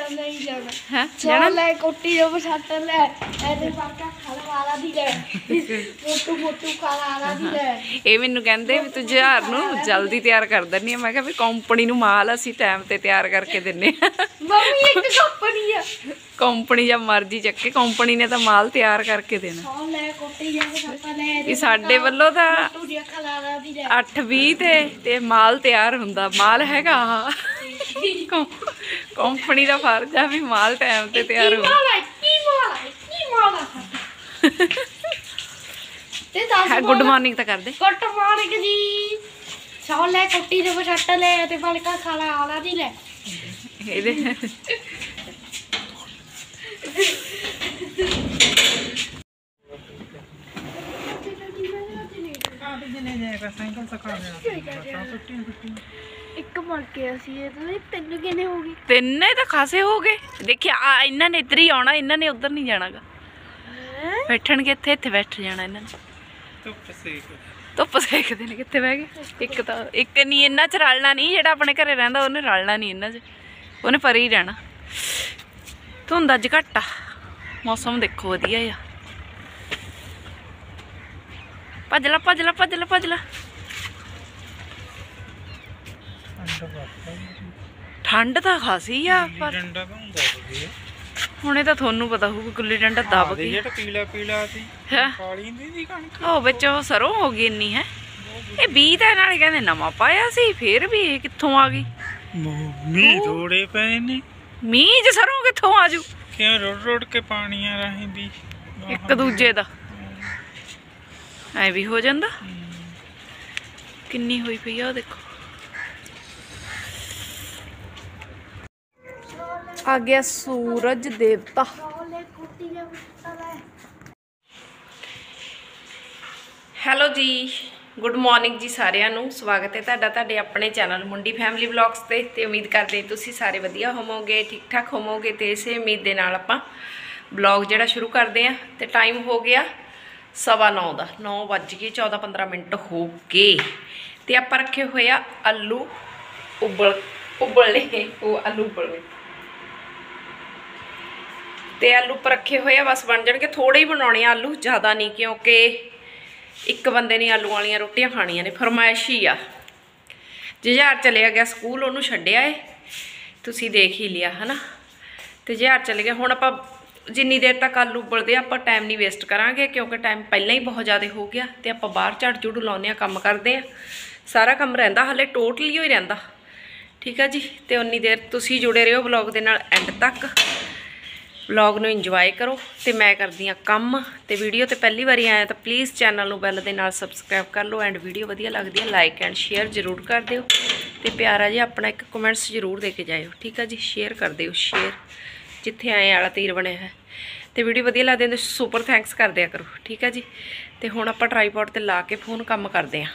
ਮੈਂ ਨਹੀਂ ਜਾਣਾ। ਹੈ ਜਾਣਾ? ਲੈ ਕੋਟੀ ਜੋ ਬਸੱਟ ਲੈ। ਇਹਦੇ ਪਾਕਾ ਖਲ ਵਾਲਾ ਦੀ ਲੈ। ਮੋਟੂ ਮੋਟੂ ਕਾਲਾ ਵਾਲਾ ਦੀ ਲੈ। ਇਹ ਮੈਨੂੰ ਕਹਿੰਦੇ ਵੀ ਤੂੰ ਜਹਾਰ ਨੂੰ ਜਲਦੀ ਤਿਆਰ ਕਰ ਦਿੰਨੀ ਆ। ਮੈਂ ਕਿਹਾ ਵੀ ਕੰਪਨੀ ਨੂੰ ਮਾਲ ਅਸੀਂ ਟਾਈਮ ਤੇ ਤਿਆਰ ਕਰਕੇ ਦਿੰਨੇ ਆ। ਮੰਮੀ ਇੱਕ ਕੰਪਨੀ ਆ। ਕੰਪਨੀ ਜਾਂ ਮਰਜ਼ੀ ਚੱਕੇ। ਕੰਪਨੀ ਨੇ ਤਾਂ ਮਾਲ ਤਿਆਰ ਕਰਕੇ ਦੇਣਾ। ਸੌ ਲੈ ਕੋਟੀ ਜੋ ਬਸੱਟ ਲੈ ਇਹ ਸਾਡੇ ਵੱਲੋਂ ਤਾਂ ਮੋਟੂ ਦੀਆਂ ਖਲਾ ਵਾਲਾ ਦੀ ਲੈ। 8:20 ਤੇ ਤੇ ਮਾਲ ਤਿਆਰ ਹੁੰਦਾ। ਮਾਲ ਹੈਗਾ ਆਹ। ਕੰਪਨੀ ਦਾ ਫਰਜ਼ ਆ ਵੀ ਮਾਲ ਟਾਈਮ ਤੇ ਤਿਆਰ ਹੋ। ਮਾਲਾ ਕੀ ਮਾਲਾ ਕੀ ਮਾਲਾ ਤੇ ਦੱਸ ਗੁੱਡ ਮਾਰਨਿੰਗ ਤਾਂ ਕਰਦੇ ਗੁੱਡ ਮਾਰਨਿੰਗ ਜੀ। ਸੌ ਲੈ ਕੋਟੀ ਜੋ ਬਸੱਟ ਲੈ ਤੇ ਬਲਕਾ ਖਾਲਾ ਵਾਲਾ ਦੀ ਲੈ। ਇਹਦੇ ਇੱਕ ਮਰ ਇਹ ਤਾਂ ਤਿੰਨ ਕਿਨੇ ਹੋ ਗਏ? ਤਿੰਨੇ ਤਾਂ ਖਾਸੇ ਹੋ ਗਏ। ਦੇਖਿਆ ਆ ਇਹਨਾਂ ਨੇ ਇੱਧਰ ਹੀ ਆਉਣਾ ਇਹਨਾਂ ਨੇ ਉੱਧਰ ਨਹੀਂ ਜਾਣਾਗਾ। ਬੈਠਣਗੇ ਇੱਥੇ ਇੱਥੇ ਬੈਠ ਜਾਣਾ ਇਹਨਾਂ ਨੇ। ਧੁੱਪ ਸੇਕਦੇ ਨੇ ਕਿੱਥੇ ਬਹਿ ਗਏ? ਇੱਕ ਤਾਂ ਇੱਕ ਨਹੀਂ ਇਹਨਾਂ ਚ ਰਲਣਾ ਨਹੀਂ ਜਿਹੜਾ ਆਪਣੇ ਘਰੇ ਰਹਿੰਦਾ ਉਹਨੇ ਰਲਣਾ ਨਹੀਂ ਇਹਨਾਂ ਚ। ਉਹਨੇ ਪਰੇ ਹੀ ਰਹਿਣਾ। ਧੁੰਦ ਅੱਜ ਘੱਟ ਆ। ਮੌਸਮ ਦੇਖੋ ਵਧੀਆ ਆ। ਭੱਜ ਲੈ ਭੱਜ ਲੈ ਭੱਜ ਲੈ ਭੱਜ ਲੈ। ਠੰਡ ਤਾਂ ਖਾਸੀ ਆ ਪਰ ਡੰਡਾ ਹੁੰਦਾ ਵਧੀਆ ਹੁਣੇ ਤਾਂ ਤੁਹਾਨੂੰ ਪਤਾ ਹੋਊ ਗੁੱਲੀ ਡੰਡਾ ਦਬ ਗਈ ਜਿਹੜਾ ਪੀਲਾ ਪੀਲਾ ਸੀ ਕਾਲੀ ਨਹੀਂ ਦੀ ਕਣਕ। ਉਹ ਵਿੱਚ ਉਹ ਸਰੋਂ ਹੋ ਗਈ ਇੰਨੀ ਹੈ? ਇਹ ਬੀਜ ਤਾਂ ਨਾਲੇ ਕਹਿੰਦੇ ਨਵਾਂ ਪਾਇਆ ਸੀ ਫੇਰ ਵੀ ਇਹ ਕਿੱਥੋਂ ਆ ਗਈ? ਮੀਂਹ ਥੋੜੇ ਪਏ ਨੇ। ਮੀਂਹ ਚ ਸਰੋਂ ਕਿੱਥੋਂ ਆਜੂ ਕਿਉਂ ਰੋੜ ਰੋੜ ਕੇ ਪਾਣੀਆਂ ਰਾਹੀਂ ਦੀ ਇੱਕ ਦੂਜੇ ਦਾ। ਐ ਵੀ ਹੋ ਜਾਂਦਾ? ਕਿੰਨੀ ਹੋਈ ਪਈ ਆ ਦੇਖੋ। ਆ ਗਿਆ ਸੂਰਜ ਦੇਵਤਾ। ਹੈਲੋ ਜੀ, ਗੁੱਡ ਮਾਰਨਿੰਗ ਜੀ ਸਾਰਿਆਂ ਨੂੰ। ਸਵਾਗਤ ਹੈ ਤੁਹਾਡਾ ਤੁਹਾਡੇ ਆਪਣੇ ਚੈਨਲ ਮੁੰਡੀ ਫੈਮਿਲੀ ਵਲੌਗਸ ਤੇ ਤੇ ਉਮੀਦ ਕਰਦੇ ਤੁਸੀਂ ਸਾਰੇ ਵਧੀਆ ਹੋਵੋਗੇ ਠੀਕ ਠਾਕ ਹੋਵੋਗੇ ਤੇ ਇਸੇ ਉਮੀਦ ਦੇ ਨਾਲ ਆਪਾਂ ਵਲੌਗ ਜਿਹੜਾ ਸ਼ੁਰੂ ਕਰਦੇ ਹਾਂ। ਤੇ ਟਾਈਮ ਹੋ ਗਿਆ ਸਵਾ ਨੌ ਦਾ 9 ਵੱਜ ਗਏ 14 15 ਮਿੰਟ ਹੋ ਗਏ। ਤੇ ਆਪਾਂ ਰੱਖੇ ਹੋਏ ਆ ਆਲੂ ਉਬਲ, ਉਬਲਣੇ, ਉਹ ਆਲੂ ਉਬਲਣੇ। ਤੇ ਆਲੂ ਉੱਪਰ ਰੱਖੇ ਹੋਏ ਆ, ਬਸ ਬਣ ਜਾਣਗੇ। ਥੋੜੇ ਹੀ ਬਣਾਉਣੇ ਆ ਆਲੂ, ਜ਼ਿਆਦਾ ਨਹੀਂ, ਕਿਉਂਕਿ ਇੱਕ ਬੰਦੇ ਨੇ ਆਲੂ ਵਾਲੀਆਂ ਰੋਟੀਆਂ ਖਾਣੀਆਂ ਨੇ, ਫਰਮਾਇਸ਼ ਹੀ ਆ। ਜੁਝਾਰ ਚਲਿਆ ਗਿਆ ਸਕੂਲ, ਉਹਨੂੰ ਛੱਡਿਆ ਏ। ਤੁਸੀਂ ਦੇਖ ਹੀ ਲਿਆ, ਹਨਾ? ਤੇ ਜੁਝਾਰ ਚਲੇ ਗਿਆ। ਹੁਣ ਆਪਾਂ ਜਿੰਨੀ ਦੇਰ ਤੱਕ ਆਲੂ ਉਬਲਦੇ ਆਪਾਂ ਟਾਈਮ ਨਹੀਂ ਵੇਸਟ ਕਰਾਂਗੇ, ਕਿਉਂਕਿ ਟਾਈਮ ਪਹਿਲਾਂ ਹੀ ਬਹੁਤ ਜ਼ਿਆਦਾ ਹੋ ਗਿਆ ਤੇ ਆਪਾਂ ਬਾਹਰ ਝੜ ਝੂੜ ਲਾਉਂਦੇ ਆ, ਕੰਮ ਕਰਦੇ ਆ। ਸਾਰਾ ਕੰਮ ਰਹਿੰਦਾ, ਹਲੇ ਟੋਟਲੀ ਹੀ ਰਹਿੰਦਾ। ਠੀਕ ਆ ਜੀ? ਤੇ ਉਨੀ ਦੇਰ ਤੁਸੀਂ ਜੁੜੇ ਰਹੋ ਵਲੌਗ ਦੇ ਨਾਲ ਐਂਡ ਤੱਕ। ਵਲੌਗ ਨੂੰ ਇੰਜੋਏ ਕਰੋ ਤੇ ਮੈਂ ਕਰਦੀ ਆ ਕੰਮ ਤੇ ਵੀਡੀਓ ਤੇ ਪਹਿਲੀ ਵਾਰੀ ਆਇਆ ਤਾਂ ਪਲੀਜ਼ ਚੈਨਲ ਨੂੰ ਬੈਲ ਦੇ ਨਾਲ ਸਬਸਕ੍ਰਾਈਬ ਕਰ ਲਓ ਐਂਡ ਵੀਡੀਓ ਵਧੀਆ ਲੱਗਦੀ ਹੈ ਲਾਈਕ ਐਂਡ ਸ਼ੇਅਰ ਜ਼ਰੂਰ ਕਰ ਦਿਓ ਤੇ ਪਿਆਰਾ ਜਿਹਾ ਆਪਣਾ ਇੱਕ ਕਮੈਂਟਸ ਜ਼ਰੂਰ ਦੇ ਕੇ ਜਾਇਓ, ਠੀਕ ਆ ਜੀ? ਸ਼ੇਅਰ ਕਰ ਦਿਓ ਸ਼ੇਅਰ ਜਿੱਥੇ ਆਏ ਵਾਲਾ ਤੀਰ ਬਣਿਆ ਹੈ। ਤੇ ਵੀਡੀਓ ਵਧੀਆ ਲੱਗਦੀ ਹੈ ਤਾਂ ਸੁਪਰ ਥੈਂਕਸ ਕਰ ਦਿਆ ਕਰੋ, ਠੀਕ ਆ ਜੀ? ਤੇ ਹੁਣ ਆਪਾਂ ਟਰਾਈਪੋਡ ਤੇ ਲਾ ਕੇ ਫੋਨ ਕੰਮ ਕਰਦੇ ਆਂ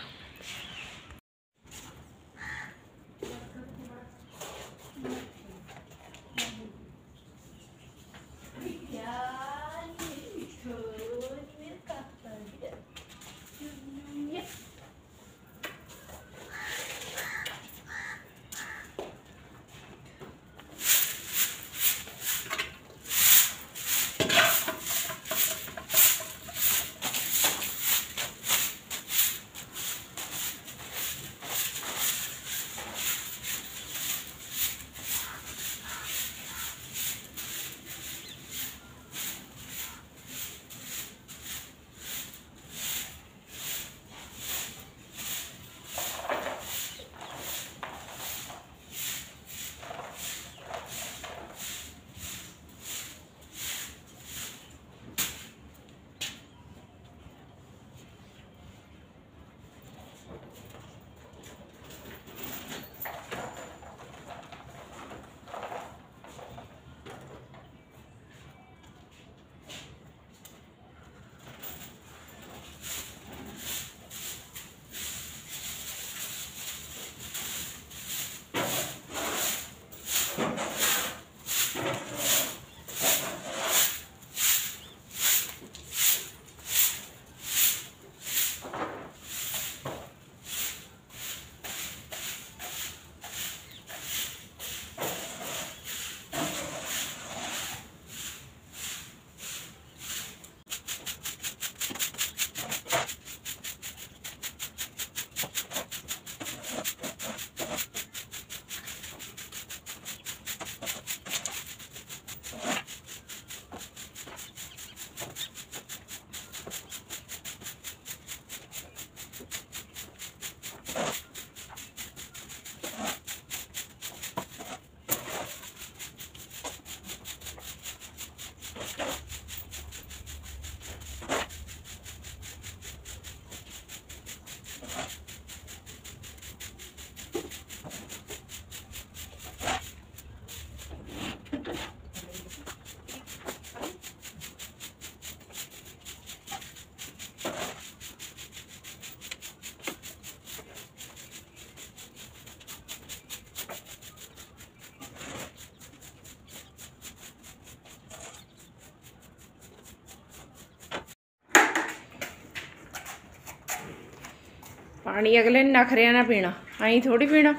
ਪਾਣੀ ਅਗਲੇ ਨੇ ਨਖਰਿਆਂ ਨਾਲ ਪੀਣਾ, ਐਂ ਥੋੜੀ ਪੀਣਾ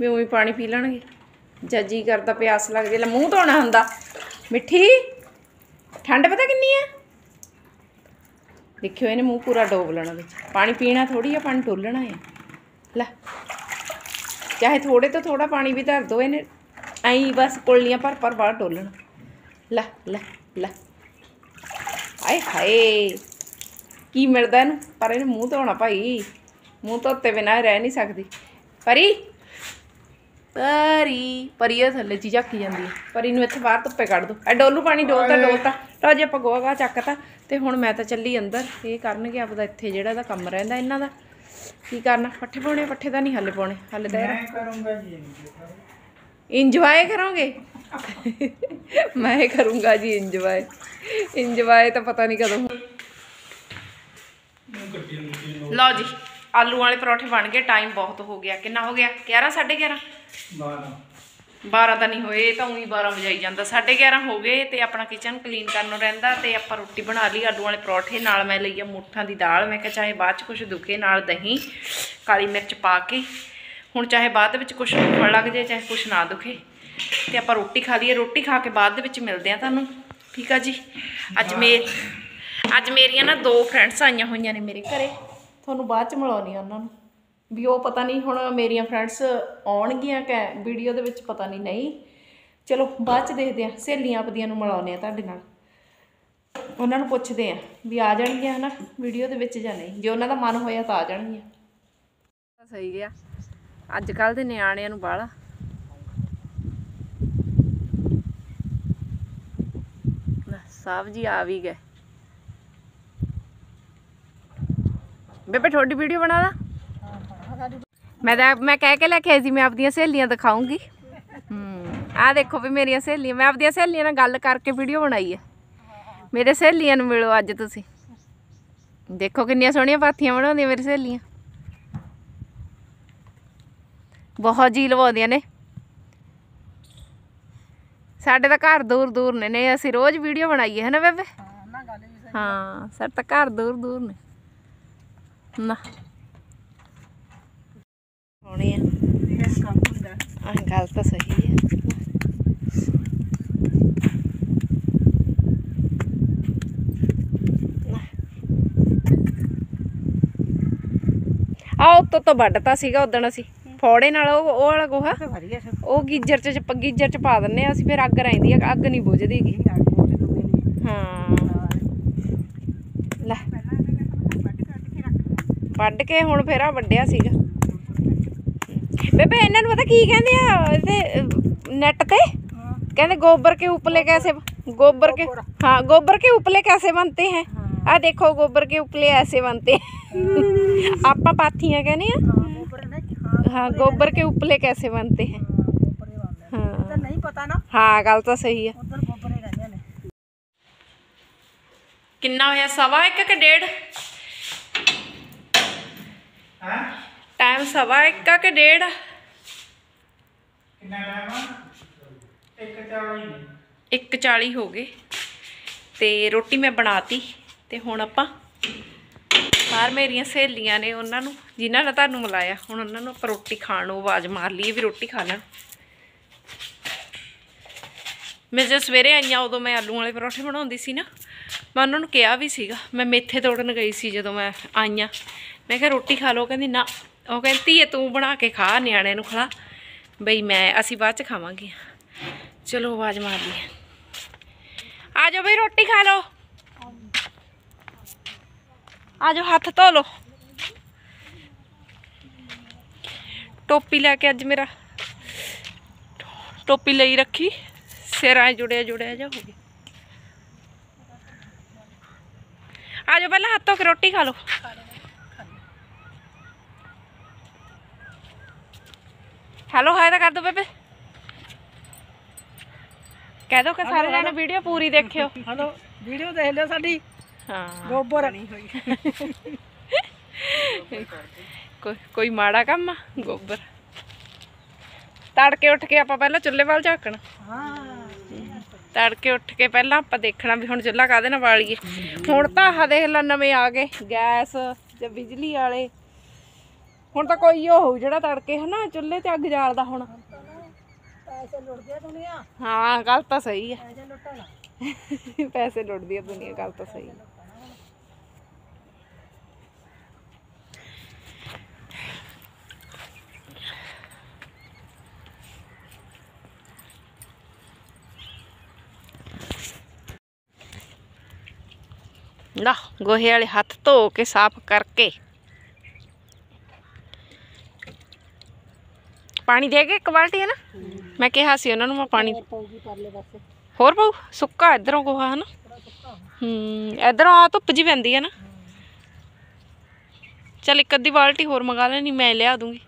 ਵੀ ਉਹੀ ਪਾਣੀ ਪੀ ਲੈਣਗੇ। ਜੱਜੀ ਕਰਦਾ ਪਿਆਸ ਲੱਗਦੀ, ਲੈ ਮੂੰਹ ਧੋਣਾ ਹੁੰਦਾ। ਮਿੱਠੀ, ਠੰਡ ਪਤਾ ਕਿੰਨੀ ਆ? ਦੇਖਿਓ ਇਹਨੇ ਮੂੰਹ ਪੂਰਾ ਡੋਬ ਲੈਣਾ ਵਿੱਚ। ਪਾਣੀ ਪੀਣਾ ਥੋੜੀ ਆ, ਪਾਣੀ ਡੋਲਣਾ ਆ। ਲੈ, ਚਾਹੇ ਥੋੜੇ ਤੋਂ ਥੋੜਾ ਪਾਣੀ ਵੀ ਧਰ ਦੋ ਇਹਨੇ, ਐਂ ਬਸ ਕੁਲਲੀਆਂ ਭਰ ਭਰ ਬਾਹਰ ਡੋਲਣਾ। ਲੈ ਲੈ ਲੈ। ਆਏ ਹਾਏ। ਕੀ ਮਿਲਦਾ ਇਹਨੂੰ? ਪਰ ਇਹਨੂੰ ਮੂੰਹ ਧੋਣਾ ਭਾਈ। ਮੂੰਹ ਧੋਤੇ ਬਿਨਾਂ ਰਹਿ ਨਹੀਂ ਸਕਦੀ। ਪਰੀ। ਪਰੀ ਪਰੀ ਇਹ ਥੱਲੇ ਜੀ ਝਾਕੀ ਜਾਂਦੀ ਹੈ ਪਰੀ ਨੂੰ ਇੱਥੇ ਬਾਹਰ ਧੁੱਪੇ ਕੱਢ ਦੋ। ਐ ਡੋਲੂ ਪਾਣੀ ਡੋਲਤਾ ਡੋਲਤਾ। ਲਓ ਜੀ ਆਪਾਂ ਗੋਹਾ ਗਾ ਚੱਕਤਾ। ਤੇ ਹੁਣ ਮੈਂ ਤਾਂ ਚੱਲੀ ਅੰਦਰ। ਇਹ ਕਰਨਗੇ ਆਪਦਾ ਇੱਥੇ ਜਿਹੜਾ ਇਹਦਾ ਕੰਮ ਰਹਿੰਦਾ ਇਹਨਾਂ ਦਾ। ਕੀ ਕਰਨਾ? ਪੱਠੇ ਪਾਉਣੇ? ਪੱਠੇ ਤਾਂ ਨਹੀਂ ਹੱਲੇ ਪਾਉਣੇ। ਹੱਲੇ ਤਾਂ ਮੈਂ ਕਰੂੰਗਾ ਜੀ ਇੰਜੋਏ ਕਰੋਗੇ? ਮੈਂ ਕਰੂੰਗਾ ਜੀ ਇੰਜੋਏ। ਇੰਜੋਏ ਤਾਂ ਪਤਾ ਨਹੀਂ ਕਦੋਂ। ਲਓ ਜੀ। ਆਲੂ ਵਾਲੇ ਪਰੌਠੇ ਬਣ ਗਏ ਟਾਈਮ ਬਹੁਤ ਹੋ ਗਿਆ। ਕਿੰਨਾ ਹੋ ਗਿਆ? 11 11:30 ਬਾਰਾਂ। 12 ਤਾਂ ਨਹੀਂ ਹੋਏ ਤਾਂ ਉਹੀ 12 ਵਜਾਈ ਜਾਂਦਾ। 11:30 ਹੋ ਗਏ ਤੇ ਆਪਣਾ ਕਿਚਨ ਕਲੀਨ ਕਰਨ ਨੂੰ ਰਹਿੰਦਾ ਤੇ ਆਪਾਂ ਰੋਟੀ ਬਣਾ ਲਈ ਆਲੂ ਵਾਲੇ ਪਰੌਠੇ ਨਾਲ ਮੈਂ ਲਈ ਆ ਮੁੱਠਾਂ ਦੀ ਦਾਲ। ਮੈਂ ਕਿਹਾ ਚਾਹੇ ਬਾਅਦ ਚ ਕੁਝ ਦੁਖੇ ਨਾਲ ਦਹੀਂ ਕਾਲੀ ਮਿਰਚ ਪਾ ਕੇ। ਹੁਣ ਚਾਹੇ ਬਾਅਦ ਦੇ ਵਿੱਚ ਕੁਝ ਦੁਖਣ ਲੱਗ ਜਾਏ ਚਾਹੇ ਕੁਝ ਨਾ ਦੁਖੇ। ਤੇ ਆਪਾਂ ਰੋਟੀ ਖਾ ਲਈਏ। ਰੋਟੀ ਖਾ ਕੇ ਬਾਅਦ ਦੇ ਵਿੱਚ ਮਿਲਦੇ ਆ ਤੁਹਾਨੂੰ। ਠੀਕ ਆ ਜੀ? ਅੱਜ ਮੇ ਅੱਜ ਮੇਰੀਆਂ ਨਾ ਦੋ ਫਰੈਂਡਸ ਆਈਆਂ ਹੋਈਆਂ ਨੇ ਮੇਰੇ ਘਰੇ। ਤੁਹਾਨੂੰ ਬਾਅਦ ਚ ਮਿਲਾਉਣੀ ਆ ਉਹਨਾਂ ਨੂੰ। ਵੀ ਉਹ ਪਤਾ ਨਹੀਂ ਹੁਣ ਮੇਰੀਆਂ ਫਰੈਂਡਸ ਆਉਣਗੀਆਂ ਕਿ ਵੀਡੀਓ ਦੇ ਵਿੱਚ ਪਤਾ ਨਹੀਂ ਨਹੀਂ। ਚਲੋ, ਬਾਅਦ ਚ ਦੇਖਦੇ ਆ। ਸਹੇਲੀਆਂ ਆਪਦੀਆਂ ਨੂੰ ਮਿਲਾਉਂਦੇ ਆ ਤੁਹਾਡੇ ਨਾਲ। ਉਹਨਾਂ ਨੂੰ ਪੁੱਛਦੇ ਆ ਵੀ ਆ ਜਾਣਗੀਆਂ ਹਨਾ ਵੀਡੀਓ ਦੇ ਵਿੱਚ ਜਾਂ ਨਹੀਂ। ਜੇ ਉਹਨਾਂ ਦਾ ਮਨ ਹੋਇਆ ਤਾਂ ਆ ਜਾਣਗੀਆਂ। ਸਹੀ ਗਿਆ। ਅੱਜ ਕੱਲ ਦੇ ਨਿਆਣਿਆਂ ਨੂੰ ਬਾਹਲਾ। ਸਾਹਿਬ ਜੀ ਆ ਵੀ ਗਏ। ਬੇਬੇ ਤੁਹਾਡੀ ਵੀਡੀਓ ਬਣਾ ਲਾ। ਮੈਂ ਤਾਂ ਮੈਂ ਕਹਿ ਕੇ ਲੈ ਕੇ ਆਈ ਸੀ ਮੈਂ ਆਪਦੀਆਂ ਸਹੇਲੀਆਂ ਦਿਖਾਉਂਗੀ। ਹੂੰ। ਆ ਦੇਖੋ ਵੀ ਮੇਰੀਆਂ ਸਹੇਲੀਆਂ ਮੈਂ ਆਪਦੀਆਂ ਸਹੇਲੀਆਂ ਨਾਲ ਗੱਲ ਕਰਕੇ ਵੀਡੀਓ ਬਣਾਈ ਹੈ ਮੇਰੇ ਸਹੇਲੀਆਂ ਨੂੰ ਮਿਲੋ ਅੱਜ ਤੁਸੀਂ। ਦੇਖੋ ਕਿੰਨੀਆਂ ਸੋਹਣੀਆਂ ਪਾਥੀਆਂ ਬਣਾਉਂਦੀਆਂ ਮੇਰੀ ਸਹੇਲੀਆਂ। ਬਹੁਤ ਜੀ ਲਵਾਉਂਦੀਆਂ ਨੇ। ਸਾਡੇ ਤਾਂ ਘਰ ਦੂਰ ਦੂਰ ਨੇ ਨੇ ਅਸੀਂ ਰੋਜ਼ ਵੀਡੀਓ ਬਣਾਈਏ ਹੈ ਨਾ ਬੇਬੇ? ਹਾਂ ਸਾਡੇ ਤਾਂ ਘਰ ਦੂਰ ਦੂਰ ਨੇ। ਨਾ। ਹੋਣੀ ਆ। ਆਹ ਗੱਲ ਤਾਂ ਸਹੀ ਹੈ। ਆ ਉੱਤੋਂ ਤੋਂ ਵੱਢਤਾ ਸੀਗਾ ਉਦਣ ਅਸੀਂ। ਫੋੜੇ ਨਾਲ ਉਹ ਉਹ ਵਾਲਾ ਗੋਹਾ। ਉਹ ਗੀਜਰ ਚ ਗੀਜਰ ਚ ਪਾ ਦਿੰਨੇ ਆ ਅਸੀਂ ਫਿਰ ਅੱਗ ਰਹਿੰਦੀ ਆ ਅੱਗ ਨਹੀਂ ਬੁਝਦੀ ਗੀ। ਹਾਂ। ਲੈ। ਵੱਢ ਕੇ ਹੁਣ ਫਿਰ ਆ ਵੱਢਿਆ ਸੀਗਾ ਬੇਬੇ ਇਹਨਾਂ ਨੂੰ ਪਤਾ ਕੀ ਕਹਿੰਦੇ ਆ ਇਹਦੇ ਨੈਟ ਤੇ ਕਹਿੰਦੇ गोबर के उपले कैसे गोबर के हाँ गोबर के उपले कैसे बनते हैं आ देखो गोबर के उपले ऐसे बनते हैं आपा पाथियां कहने हैं हाँ गोबर के उपले कैसे बनते हैं हाँ ਨਹੀਂ ਪਤਾ ਨਾ हाँ गल तो सही है ਉਧਰ ਗੋਬਰੇ ਕਹਿੰਦੇ ਨੇ ਕਿੰਨਾ ਹੋਇਆ ਸਵਾ ਇੱਕ ਕਿ ਡੇਢ ਹਾਂ? ਟਾਈਮ ਸਵਾ ਇੱਕ ਆ ਕਿ ਡੇਢ? ਕਿੰਨਾ ਟਾਈਮ ਆ? ਇੱਕ ਚਾਲੀ। ਇੱਕ 40 ਹੋ ਗਏ। ਤੇ ਰੋਟੀ ਮੈਂ ਬਣਾਤੀ ਤੇ ਹੁਣ ਆਪਾਂ ਬਾਹਰ ਮੇਰੀਆਂ ਸਹੇਲੀਆਂ ਨੇ ਉਹਨਾਂ ਨੂੰ ਜਿਨ੍ਹਾਂ ਨੇ ਤੁਹਾਨੂੰ ਮਿਲਾਇਆ ਹੁਣ ਉਹਨਾਂ ਨੂੰ ਆਪਾਂ ਰੋਟੀ ਖਾਣ ਨੂੰ ਆਵਾਜ਼ ਮਾਰ ਲਈ ਵੀ ਰੋਟੀ ਖਾ ਲੈਣ। ਮੈਂ ਜਦੋਂ ਸਵੇਰੇ ਆਈਆਂ ਉਦੋਂ ਮੈਂ ਆਲੂ ਵਾਲੇ ਪਰੌਠੇ ਬਣਾਉਂਦੀ ਸੀ ਨਾ ਮੈਂ ਉਹਨਾਂ ਨੂੰ ਕਿਹਾ ਵੀ ਸੀਗਾ ਮੈਂ ਮੇਥੇ ਤੋੜਨ ਗਈ ਸੀ ਜਦੋਂ ਮੈਂ ਆਈਆਂ ਮੈਂ ਕਿਹਾ, ਰੋਟੀ ਖਾ ਲਓ। ਕਹਿੰਦੀ, ਨਾ। ਉਹ ਕਹਿੰਦੀ, ਧੀਏ, ਤੂੰ ਬਣਾ ਕੇ ਖਾ ਨਿਆਣੇ ਨੂੰ ਖਿਲਾ। ਬਈ ਮੈਂ, ਅਸੀਂ ਬਾਅਦ ਚ ਖਾਵਾਂਗੇ। ਚਲੋ, ਆਵਾਜ਼ ਮਾਰ ਲਈ ਆ ਜਾਓ ਬਈ, ਰੋਟੀ ਖਾ ਲਓ। ਆ ਜਾਓ, ਹੱਥ ਧੋ ਲਓ। ਟੋਪੀ ਲੈ ਕੇ ਅੱਜ ਮੇਰਾ ਟੋਪੀ ਲਈ ਰੱਖੀ। ਸਿਰ ਜੁੜਿਆ ਜੁੜਿਆ ਜਾ ਹੋ ਗਿਆ। ਆ ਜਾਓ, ਪਹਿਲਾਂ ਹੱਥ ਧੋ ਕੇ ਰੋਟੀ ਖਾ ਲਓ। ਹੈਲੋ ਹਾਏ ਤਾਂ ਕਰ ਦੋ ਬੇਬੇ। ਕਹਿ ਦੋ ਕਿ ਸਾਰੇ ਜਣੇ ਵੀਡੀਓ ਪੂਰੀ ਦੇਖਿਓ। ਹਲੋ ਵੀਡੀਓ ਦੇਖ ਲਿਓ ਸਾਡੀ। ਹਾਂ। ਗੋਬਰ। ਕੋਈ ਕੋਈ ਮਾੜਾ ਕੰਮ ਆ? ਗੋਬਰ। ਤੜਕੇ ਉੱਠ ਕੇ ਆਪਾਂ ਪਹਿਲਾਂ ਚੁੱਲ੍ਹੇ ਵੱਲ ਝਾਕਣਾ। ਹਾਂ। ਤੜਕੇ ਉੱਠ ਕੇ ਪਹਿਲਾਂ ਆਪਾਂ ਦੇਖਣਾ ਵੀ ਹੁਣ ਚੁੱਲ੍ਹਾ ਕਾਹਦੇ ਨਾਲ ਬਾਲੀਏ ਹੁਣ ਤਾਂ ਆਹ ਦੇਖ ਲੈ ਨਵੇਂ ਆ ਗਏ। ਗੈਸ ਜਾਂ ਬਿਜਲੀ ਵਾਲੇ। ਹੁਣ ਤਾਂ ਕੋਈ ਉਹ ਹੋਊ ਜਿਹੜਾ ਤੜਕੇ ਹਨਾ ਚੁੱਲ੍ਹੇ ਤੇ ਅੱਗ ਜਾਲਦਾ ਹੁਣ। ਪੈਸੇ ਲੁੱਟਦੀ ਆ ਦੁਨੀਆ। ਹਾਂ ਗੱਲ ਤਾਂ ਸਹੀ ਆ। ਪੈਸੇ ਲੁੱਟਣ। ਪੈਸੇ ਲੁੱਟਦੀ ਆ ਦੁਨੀਆ ਗੱਲ ਤਾਂ ਸਹੀ ਆ। ਲਾ ਗੋਹੇ ਵਾਲੇ ਹੱਥ ਧੋ ਕੇ ਸਾਫ਼ ਕਰਕੇ। ਪਾਣੀ ਦੇ ਕੇ ਇੱਕ ਬਾਲਟੀ ਹੈ ਨਾ ਮੈਂ ਕਿਹਾ ਸੀ ਉਹਨਾਂ ਨੂੰ ਮੈਂ ਪਾਣੀ ਪਊਗੀ ਪਰਲੇ ਪਾਸੇ। ਹੋਰ ਪਾਉ ਸੁੱਕਾ ਇਧਰੋਂ ਗੋਹਾ ਹਨਾ? ਹੂੰ ਇਧਰੋਂ ਆ ਧੁੱਪ ਜੀ ਪੈਂਦੀ ਹੈ ਨਾ। ਚੱਲ ਇੱਕ ਅੱਧੀ ਬਾਲਟੀ ਹੋਰ ਮੰਗਾ ਲੈਣੀ ਮੈਂ ਲਿਆ ਦੂੰਗੀ।